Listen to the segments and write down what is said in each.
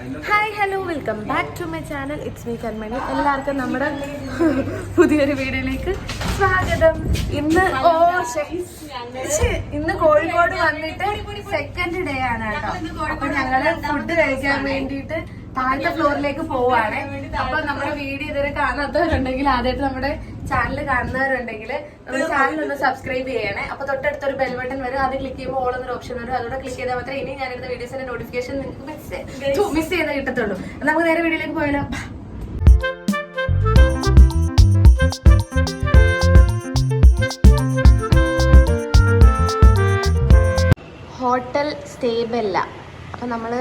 Hi hello welcome back to my channel it's me Kanmani എല്ലാവർക്കും നമ്മുടെ പുതിയൊരു വീഡിയോയിലേക്ക് സ്വാഗതം. ഇന്ന് ഓ ഇന്ന് കോഴിക്കോട് വന്നിട്ട് സെക്കൻഡ് ഡേ ആണ് കേട്ടോ. അപ്പൊ ഞങ്ങൾ ഫുഡ് കഴിക്കാൻ വേണ്ടിയിട്ട് താഴത്തെ ഫ്ലോറിലേക്ക് പോവാണ്. അപ്പൊ നമ്മുടെ വീഡിയോ ഇതുവരെ കാണാത്തവരുണ്ടെങ്കിൽ ആദ്യമായിട്ട് നമ്മുടെ ചാനൽ കാണുന്നവരുണ്ടെങ്കിൽ നമ്മുടെ ചാനൽ ഒന്ന് സബ്സ്ക്രൈബ് ചെയ്യണേ. അപ്പൊ തൊട്ടടുത്തൊരു ബെൽ ബട്ടൺ വരും. അത് ക്ലിക്ക് ചെയ്യുമ്പോൾ ഓൾ എന്നൊരു ഓപ്ഷൻ വരും. അതോടെ ക്ലിക്ക് ചെയ്താൽ മാത്രമേ ഇനി ഞാനിടുന്ന വീഡിയോസിന്റെ നോട്ടിഫിക്കേഷൻ നിങ്ങൾക്ക് മിസ് മിസ് ചെയ്യുന്ന കിട്ടത്തുള്ളൂ. നമുക്ക് നേരെ വീഡിയോയിലേക്ക് പോയാലോ? ഹോട്ടൽ സ്റ്റേബല്ല അപ്പം നമ്മൾ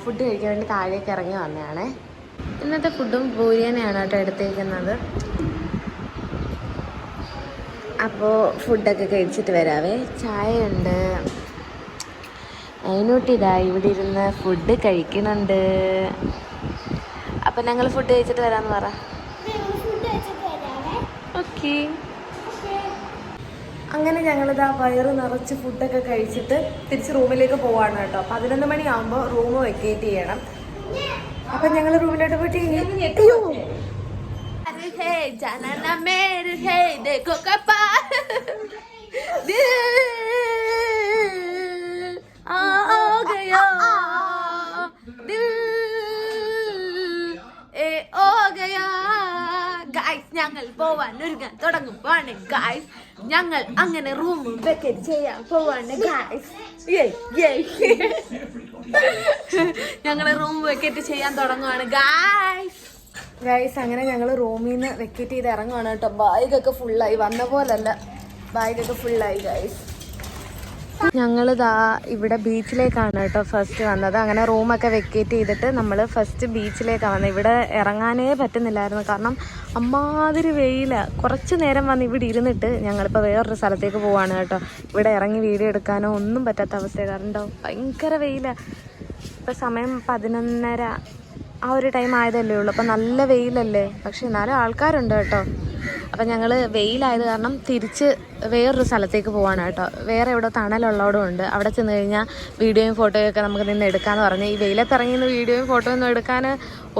ഫുഡ് കഴിക്കാൻ വേണ്ടി താഴേക്ക് ഇറങ്ങി വന്നതാണേ. ഇന്നത്തെ ഫുഡും ബൂരിയാനാണ് കേട്ടോ എടുത്തേക്കുന്നത്. അപ്പോൾ ഫുഡൊക്കെ കഴിച്ചിട്ട് വരാവേ. ചായ ഉണ്ട് അതിനോട്ട് ഇതാ ഇവിടെ ഇരുന്ന് ഫുഡ് കഴിക്കുന്നുണ്ട്. അപ്പം ഞങ്ങൾ ഫുഡ് കഴിച്ചിട്ട് വരാമെന്ന് പറ. ഓക്കേ. അങ്ങനെ ഞങ്ങളിതാ വയറ് നിറച്ച് ഫുഡൊക്കെ കഴിച്ചിട്ട് തിരിച്ച് റൂമിലേക്ക് പോവാണ് കേട്ടോ. പതിനൊന്ന് മണിയാകുമ്പോൾ റൂം വെക്കേറ്റ് ചെയ്യണം. അപ്പം ഞങ്ങൾ റൂമിലോട്ട് പോയിട്ട് है जाना ना मेरे है देखो कपा दिल आ गया दिल ए ओ गया ഗായ്സ് ഞങ്ങൾ പോവാൻ ഒരുങ്ങാൻ തുടങ്ങുമ്പോഴാണ് ഗായ്സ് ഞങ്ങൾ അങ്ങനെ റൂം വെക്കറ്റ് ചെയ്യാൻ പോവാണ് ഗായ്സ് ഞങ്ങൾ റൂം വെക്കറ്റ് ചെയ്യാൻ തുടങ്ങുവാണ് ഗായ്സ് ഗൈസ് അങ്ങനെ ഞങ്ങൾ റൂമിൽ നിന്ന് വെക്കറ്റ് ചെയ്ത് ഇറങ്ങുവാണ് കേട്ടോ. ബാഗൊക്കെ ഫുള്ളായി വന്ന പോലല്ല. ബാഗൊക്കെ ഫുള്ളായി ഗൈസ് ദാ ഇവിടെ ബീച്ചിലേക്കാണ് കേട്ടോ ഫസ്റ്റ് വന്നത്. അങ്ങനെ റൂമൊക്കെ വെക്കേറ്റ് ചെയ്തിട്ട് നമ്മൾ ഫസ്റ്റ് ബീച്ചിലേക്കാണ് വന്നത് ഇവിടെ ഇറങ്ങാനേ പറ്റുന്നില്ലായിരുന്നു. കാരണം അമ്മാതിരി വെയില. കുറച്ച് നേരം വന്ന് ഇവിടെ ഇരുന്നിട്ട് ഞങ്ങളിപ്പോൾ വേറൊരു സ്ഥലത്തേക്ക് പോവാണ് കേട്ടോ. ഇവിടെ ഇറങ്ങി വീഡിയോ എടുക്കാനോ ഒന്നും പറ്റാത്ത അവസ്ഥ കാരണം ഭയങ്കര വെയില. ഇപ്പം സമയം പതിനൊന്നര ആ ഒരു ടൈം ആയതല്ലേ ഉള്ളൂ. അപ്പം നല്ല വെയിലല്ലേ? പക്ഷെ എന്നാലും ആൾക്കാരുണ്ട് കേട്ടോ. അപ്പം ഞങ്ങൾ വെയിലായത് കാരണം തിരിച്ച് വേറൊരു സ്ഥലത്തേക്ക് പോവാണ് കേട്ടോ. വേറെ എവിടെ തണലുള്ളവിടെ ഉണ്ട്. അവിടെ ചെന്ന് കഴിഞ്ഞാൽ വീഡിയോയും ഫോട്ടോയും ഒക്കെ നമുക്ക് നിന്ന് എടുക്കാമെന്ന് പറഞ്ഞ്. ഈ വെയിലത്തിറങ്ങി നിന്ന് വീഡിയോയും ഫോട്ടോയും ഒന്നും എടുക്കാൻ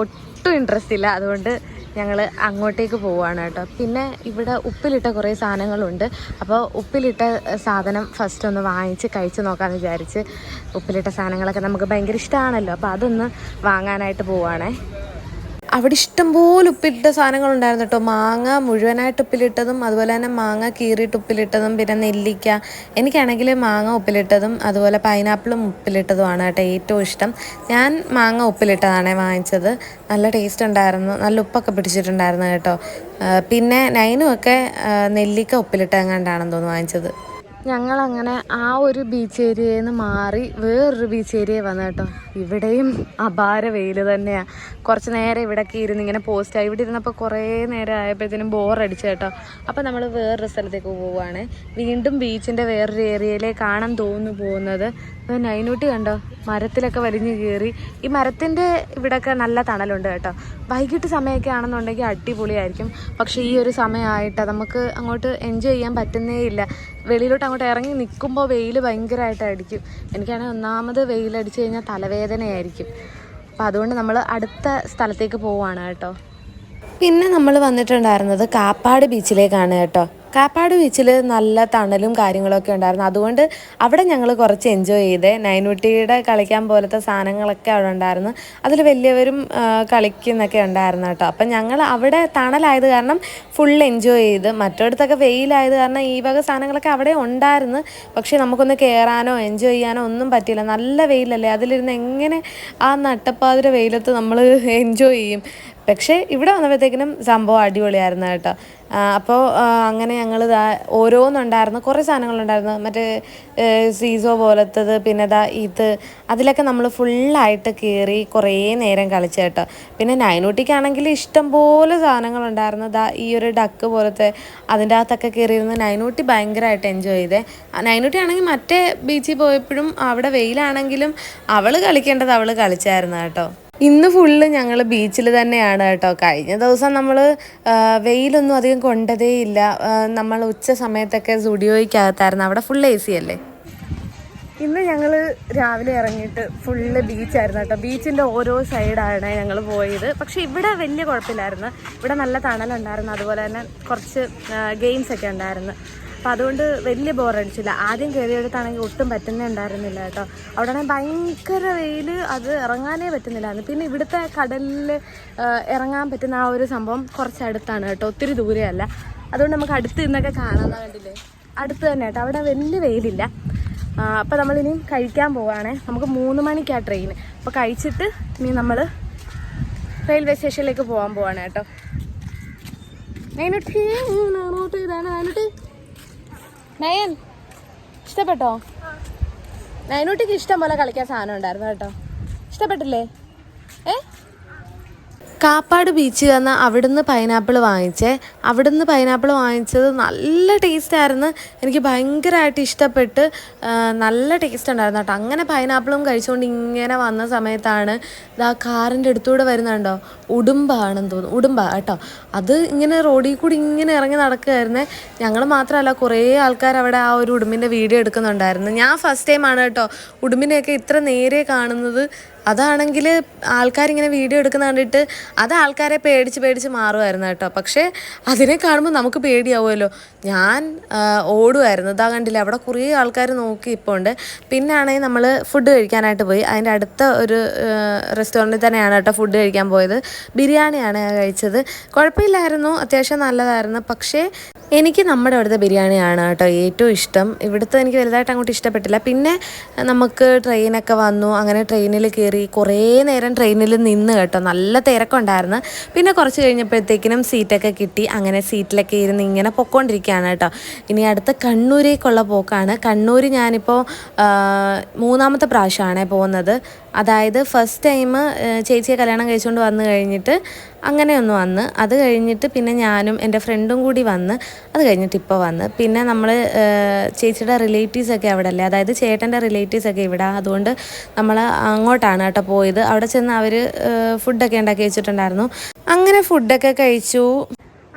ഒട്ടും ഇൻട്രസ്റ്റ് ഇല്ല. അതുകൊണ്ട് ഞങ്ങൾ അങ്ങോട്ടേക്ക് പോവുകയാണ് കേട്ടോ. പിന്നെ ഇവിടെ ഉപ്പിലിട്ട കുറേ സാധനങ്ങളുണ്ട്. അപ്പോൾ ഉപ്പിലിട്ട സാധനം ഫസ്റ്റ് ഒന്ന് വാങ്ങിച്ച് കഴിച്ച് നോക്കാമെന്ന് വിചാരിച്ച് ഉപ്പിലിട്ട സാധനങ്ങളൊക്കെ നമുക്ക് ഭയങ്കര ഇഷ്ടമാണല്ലോ അപ്പോൾ അതൊന്ന് വാങ്ങാനായിട്ട് പോവുകയാണേ അവിടെ ഇഷ്ടംപോലെ ഉപ്പിലിട്ട സാധനങ്ങളുണ്ടായിരുന്നു കേട്ടോ. മാങ്ങ മുഴുവനായിട്ട് ഉപ്പിലിട്ടതും അതുപോലെ തന്നെ മാങ്ങ കീറിയിട്ട് ഉപ്പിലിട്ടതും പിന്നെ നെല്ലിക്ക. എനിക്കാണെങ്കിൽ മാങ്ങ ഉപ്പിലിട്ടതും അതുപോലെ പൈനാപ്പിളും ഉപ്പിലിട്ടതുമാണ് കേട്ടോ ഏറ്റവും ഇഷ്ടം. ഞാൻ മാങ്ങ ഉപ്പിലിട്ടതാണ് വാങ്ങിച്ചത്. നല്ല ടേസ്റ്റ് ഉണ്ടായിരുന്നു. നല്ല ഉപ്പൊക്കെ പിടിച്ചിട്ടുണ്ടായിരുന്നു കേട്ടോ. പിന്നെ നൈനുമൊക്കെ നെല്ലിക്ക ഉപ്പിലിട്ട എങ്ങാണ്ടാണെന്ന് തോന്നുന്നു വാങ്ങിച്ചത്. ഞങ്ങളങ്ങനെ ആ ഒരു ബീച്ച് ഏരിയയിൽ നിന്ന് മാറി വേറൊരു ബീച്ച് ഏരിയ വന്നു കേട്ടോ. ഇവിടെയും അപാര വെയിൽ തന്നെയാണ് കുറച്ച് നേരം ഇവിടെയൊക്കെ ഇരുന്ന് ഇങ്ങനെ പോസ്റ്റായി ഇവിടെ ഇരുന്നപ്പോൾ കുറേ നേരം ആയപ്പോഴത്തേനും ബോറടിച്ചു കേട്ടോ. അപ്പോൾ നമ്മൾ വേറൊരു സ്ഥലത്തേക്ക് പോവുകയാണ് വീണ്ടും ബീച്ചിന്റെ വേറൊരു ഏരിയയിലേക്കാണെന്ന് തോന്നുന്നു പോകുന്നത്. നൈനൂട്ടി കണ്ടോ? മരത്തിലൊക്കെ വലിഞ്ഞു കയറി ഈ മരത്തിന്റെ ഇവിടെയൊക്കെ നല്ല തണലുണ്ട് കേട്ടോ. വൈകിട്ട് സമയമൊക്കെ ആണെന്നുണ്ടെങ്കിൽ അടിപൊളിയായിരിക്കും. പക്ഷേ ഈ ഒരു സമയമായിട്ട് നമുക്ക് അങ്ങോട്ട് എൻജോയ് ചെയ്യാൻ പറ്റുന്നേ ഇല്ല. വെളിയിലോട്ട് അങ്ങോട്ട് ഇറങ്ങി നിൽക്കുമ്പോൾ വെയിൽ ഭയങ്കരമായിട്ട് അടിക്കും. എനിക്കാണെങ്കിൽ ഒന്നാമത് വെയിലടിച്ച് കഴിഞ്ഞാൽ തലവേദനയായിരിക്കും. അപ്പോൾ അതുകൊണ്ട് നമ്മൾ അടുത്ത സ്ഥലത്തേക്ക് പോവുകയാണ് കേട്ടോ. പിന്നെ നമ്മൾ വന്നിട്ടുണ്ടായിരുന്നത് കാപ്പാട് ബീച്ചിലേക്കാണ് കേട്ടോ. കാപ്പാട് ബീച്ചിൽ നല്ല തണലും കാര്യങ്ങളൊക്കെ ഉണ്ടായിരുന്നു. അതുകൊണ്ട് അവിടെ ഞങ്ങൾ കുറച്ച് എൻജോയ് ചെയ്തേ നൈനുട്ടിയുടെ കളിക്കാൻ പോലത്തെ സാധനങ്ങളൊക്കെ അവിടെ ഉണ്ടായിരുന്നു. അതിൽ വലിയവരും കളിക്കുന്നൊക്കെ ഉണ്ടായിരുന്നു കേട്ടോ. അപ്പം ഞങ്ങൾ അവിടെ തണലായത് കാരണം ഫുൾ എൻജോയ് ചെയ്ത് മറ്റിടത്തൊക്കെ വെയിലായത് കാരണം ഈ വക സാധനങ്ങളൊക്കെ അവിടെ ഉണ്ടായിരുന്നു. പക്ഷേ നമുക്കൊന്ന് കയറാനോ എൻജോയ് ചെയ്യാനോ ഒന്നും പറ്റിയില്ല. നല്ല വെയിലല്ലേ? അതിലിരുന്ന് എങ്ങനെ ആ നട്ടപ്പാതിര വെയിലത്ത് നമ്മൾ എൻജോയ് ചെയ്യും? പക്ഷേ ഇവിടെ വന്നപ്പോഴത്തേക്കിനും സംഭവം അടിപൊളിയായിരുന്നു കേട്ടോ. അപ്പോൾ അങ്ങനെ ഞങ്ങൾ ഇതാ ഓരോന്നുണ്ടായിരുന്നു. കുറേ സാധനങ്ങളുണ്ടായിരുന്നു. മറ്റേ സീസോ പോലത്തത് പിന്നെ ഇതാ ഇത്. അതിലൊക്കെ നമ്മൾ ഫുള്ളായിട്ട് കയറി കുറേ നേരം കളിച്ചു കേട്ടോ. പിന്നെ നൈനൂട്ടിക്കാണെങ്കിൽ ഇഷ്ടംപോലെ സാധനങ്ങളുണ്ടായിരുന്നു. ഇതാ ഈ ഒരു ഡക്ക് പോലത്തെ അതിന്റെ അകത്തൊക്കെ കയറിയിരുന്ന് നൈനൂട്ടി ഭയങ്കരമായിട്ട് എൻജോയ് ചെയ്തേ. നൈനൂട്ടി ആണെങ്കിൽ മറ്റേ ബീച്ചിൽ പോയപ്പോഴും അവിടെ വെയിലാണെങ്കിലും അവൾ കളിക്കേണ്ടത് അവൾ കളിച്ചായിരുന്നു കേട്ടോ. ഇന്ന് ഫുള്ള് ഞങ്ങൾ ബീച്ചിൽ തന്നെയാണ് കേട്ടോ. കഴിഞ്ഞ ദിവസം നമ്മൾ വെയിലൊന്നും അധികം കൊണ്ടതേയില്ല നമ്മൾ ഉച്ച സമയത്തൊക്കെ സ്റ്റുഡിയോയ്ക്കകത്തായിരുന്നു അവിടെ ഫുൾ എ സി അല്ലേ? ഇന്ന് ഞങ്ങൾ രാവിലെ ഇറങ്ങിയിട്ട് ഫുള്ള് ബീച്ചായിരുന്നു കേട്ടോ. ബീച്ചിന്റെ ഓരോ സൈഡാണ് ഞങ്ങൾ പോയത്. പക്ഷേ ഇവിടെ വലിയ കുഴപ്പമില്ലായിരുന്നു. ഇവിടെ നല്ല തണലുണ്ടായിരുന്നു. അതുപോലെ തന്നെ കുറച്ച് ഗെയിംസ് ഒക്കെ ഉണ്ടായിരുന്നു. അപ്പോൾ അതുകൊണ്ട് വലിയ ബോറടിച്ചില്ല ആദ്യം കയറിയെടുത്താണെങ്കിൽ ഒട്ടും പറ്റുന്നുണ്ടായിരുന്നില്ല കേട്ടോ. അവിടെ ഭയങ്കര വെയിൽ അത് ഇറങ്ങാനേ പറ്റുന്നില്ലായിരുന്നു. പിന്നെ ഇവിടുത്തെ കടലിൽ ഇറങ്ങാൻ പറ്റുന്ന ആ ഒരു സംഭവം കുറച്ച് അടുത്താണ് കേട്ടോ. ഒത്തിരി ദൂരെയല്ല. അതുകൊണ്ട് നമുക്ക് അടുത്ത് നിന്നൊക്കെ കാണാൻ വേണ്ടിയില്ലേ അടുത്ത് തന്നെ കേട്ടോ. അവിടെ വലിയ വെയിലില്ല. അപ്പോൾ നമ്മളിനി കഴിക്കാൻ പോവുകയാണേ നമുക്ക് മൂന്ന് മണിക്കാണ് ട്രെയിൻ അപ്പോൾ കഴിച്ചിട്ട് ഇനി നമ്മൾ റെയിൽവേ സ്റ്റേഷനിലേക്ക് പോകാൻ പോവാണ് കേട്ടോ. റൂട്ട് ഇതാണ് നയനുട്ടി നയൻ ഇഷ്ടപ്പെട്ടോ? നയനൂട്ടിക്ക് ഇഷ്ടം പോലെ കളിക്കാൻ സാധനം ഉണ്ടായിരുന്നു കേട്ടോ. ഇഷ്ടപ്പെട്ടില്ലേ? ഏ? കാപ്പാട് ബീച്ചിൽ വന്ന് അവിടുന്ന് പൈനാപ്പിൾ വാങ്ങിച്ചേ. അവിടുന്ന് പൈനാപ്പിൾ വാങ്ങിച്ചത് നല്ല ടേസ്റ്റ് ആയിരുന്നു. എനിക്ക് ഭയങ്കരമായിട്ട് ഇഷ്ടപ്പെട്ട് നല്ല ടേസ്റ്റ് ഉണ്ടായിരുന്നു കേട്ടോ. അങ്ങനെ പൈനാപ്പിളും കഴിച്ചുകൊണ്ട് ഇങ്ങനെ വന്ന സമയത്താണ് ഇതാ കാറിന്റെ അടുത്തൂടെ വരുന്നുണ്ടോ? ഉടുമ്പാണെന്ന് തോന്നുന്നു. ഉടുമ്പ കേട്ടോ. അത് ഇങ്ങനെ റോഡിൽ കൂടി ഇങ്ങനെ ഇറങ്ങി നടക്കുകയായിരുന്നേ ഞങ്ങൾ മാത്രമല്ല കുറേ ആൾക്കാർ അവിടെ ആ ഒരു ഉടുമ്പിന്റെ വീഡിയോ എടുക്കുന്നുണ്ടായിരുന്നു. ഞാൻ ഫസ്റ്റ് ടൈമാണ് കേട്ടോ ഉടുമ്പിനെയൊക്കെ ഇത്ര നേരെ കാണുന്നത്. അതാണെങ്കിൽ ആൾക്കാരിങ്ങനെ വീഡിയോ എടുക്കുന്ന കണ്ടിട്ട് അത് ആൾക്കാരെ പേടിച്ച് പേടിച്ച് മാറുമായിരുന്നു കേട്ടോ. പക്ഷേ അതിനെ കാണുമ്പോൾ നമുക്ക് പേടിയാവുമല്ലോ. ഞാൻ ഓടുമായിരുന്നു. ഇതാ കണ്ടില്ല അവിടെ കുറേ ആൾക്കാർ നോക്കി ഇപ്പോൾ ഉണ്ട് പിന്നെ ആണെങ്കിൽ നമ്മൾ ഫുഡ് കഴിക്കാനായിട്ട് പോയി. അതിന്റെ അടുത്ത ഒരു റെസ്റ്റോറന്റിൽ തന്നെയാണ് കേട്ടോ ഫുഡ് കഴിക്കാൻ പോയത്. ബിരിയാണിയാണ് കഴിച്ചത്. കുഴപ്പമില്ലായിരുന്നു. അത്യാവശ്യം നല്ലതായിരുന്നു. പക്ഷേ എനിക്ക് നമ്മുടെ അവിടുത്തെ ബിരിയാണിയാണ് കേട്ടോ ഏറ്റവും ഇഷ്ടം. ഇവിടുത്തെ എനിക്ക് വലുതായിട്ട് അങ്ങോട്ട് ഇഷ്ടപ്പെട്ടില്ല. പിന്നെ നമുക്ക് ട്രെയിനൊക്കെ വന്നു. അങ്ങനെ ട്രെയിനിൽ കയറി കുറേ നേരം ട്രെയിനിൽ നിന്ന് കേട്ടോ. നല്ല തിരക്കുണ്ടായിരുന്നു. പിന്നെ കുറച്ച് കഴിഞ്ഞപ്പോഴത്തേക്കിനും സീറ്റൊക്കെ കിട്ടി. അങ്ങനെ സീറ്റിലൊക്കെ ഇരുന്ന് ഇങ്ങനെ പൊക്കോണ്ടിരിക്കുകയാണ് കേട്ടോ. ഇനി അടുത്ത കണ്ണൂരേക്കുള്ള പോക്കാണ്. കണ്ണൂർ ഞാനിപ്പോൾ മൂന്നാമത്തെ പ്രാവശ്യമാണ് പോകുന്നത്. അതായത് ഫസ്റ്റ് ടൈം ചേച്ചിയെ കല്യാണം കഴിച്ചുകൊണ്ട് വന്നു കഴിഞ്ഞിട്ട് അങ്ങനെ ഒന്ന് വന്ന്. അത് കഴിഞ്ഞിട്ട് പിന്നെ ഞാനും എന്റെ ഫ്രണ്ടും കൂടി വന്ന്. അത് കഴിഞ്ഞിട്ട് ഇപ്പോൾ വന്ന്. പിന്നെ നമ്മൾ ചേച്ചിയുടെ റിലേറ്റീവ്സൊക്കെ അവിടെ അല്ലേ അതായത് ചേട്ടന്റെ റിലേറ്റീവ്സൊക്കെ ഇവിടെ. അതുകൊണ്ട് നമ്മൾ അങ്ങോട്ടാണ് കേട്ടോ പോയത്. അവിടെ ചെന്ന് അവർ ഫുഡൊക്കെ ഉണ്ടാക്കി വെച്ചിട്ടുണ്ടായിരുന്നു. അങ്ങനെ ഫുഡൊക്കെ കഴിച്ചു.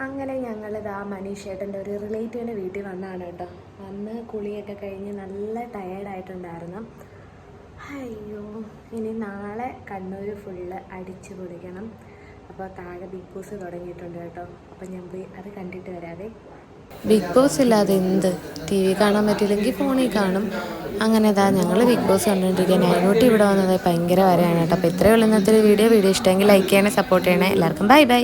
അങ്ങനെ ഞങ്ങളിതാ മനീഷ് ചേട്ടന്റെ ഒരു റിലേറ്റീവിന്റെ വീട്ടിൽ വന്നാണ് കേട്ടോ. വന്ന് കുളിയൊക്കെ കഴിഞ്ഞ് നല്ല ടയേർഡായിട്ടുണ്ടായിരുന്നു അയ്യോ ഇനി നാളെ കണ്ണൂർ ഫുള്ള് അടിച്ചു പൊളിക്കണം. അപ്പോൾ താഴെ ബിഗ് ബോസ് തുടങ്ങിയിട്ടുണ്ട് കേട്ടോ. അപ്പം ഞാൻ പോയി അത് കണ്ടിട്ട് വരാതെ ബിഗ് ബോസ് ഇല്ലാതെ എന്ത്? ടി വി കാണാൻ പറ്റിയില്ലെങ്കിൽ ഫോണിൽ കാണും. അങ്ങനെ ഇതാ ഞങ്ങൾ ബിഗ് ബോസ് കണ്ടുകൊണ്ടിരിക്കുക നൈനോട്ട് ഇവിടെ വന്നത് ഭയങ്കര വരെയാണ് കേട്ടോ. അപ്പോൾ ഇത്രയുള്ള ഇന്നത്തെ ഒരു വീഡിയോ വീഡിയോ ഇഷ്ടമെങ്കിൽ ലൈക്ക് ചെയ്യണേ സപ്പോർട്ട് ചെയ്യണേ. എല്ലാവർക്കും ബൈ ബൈ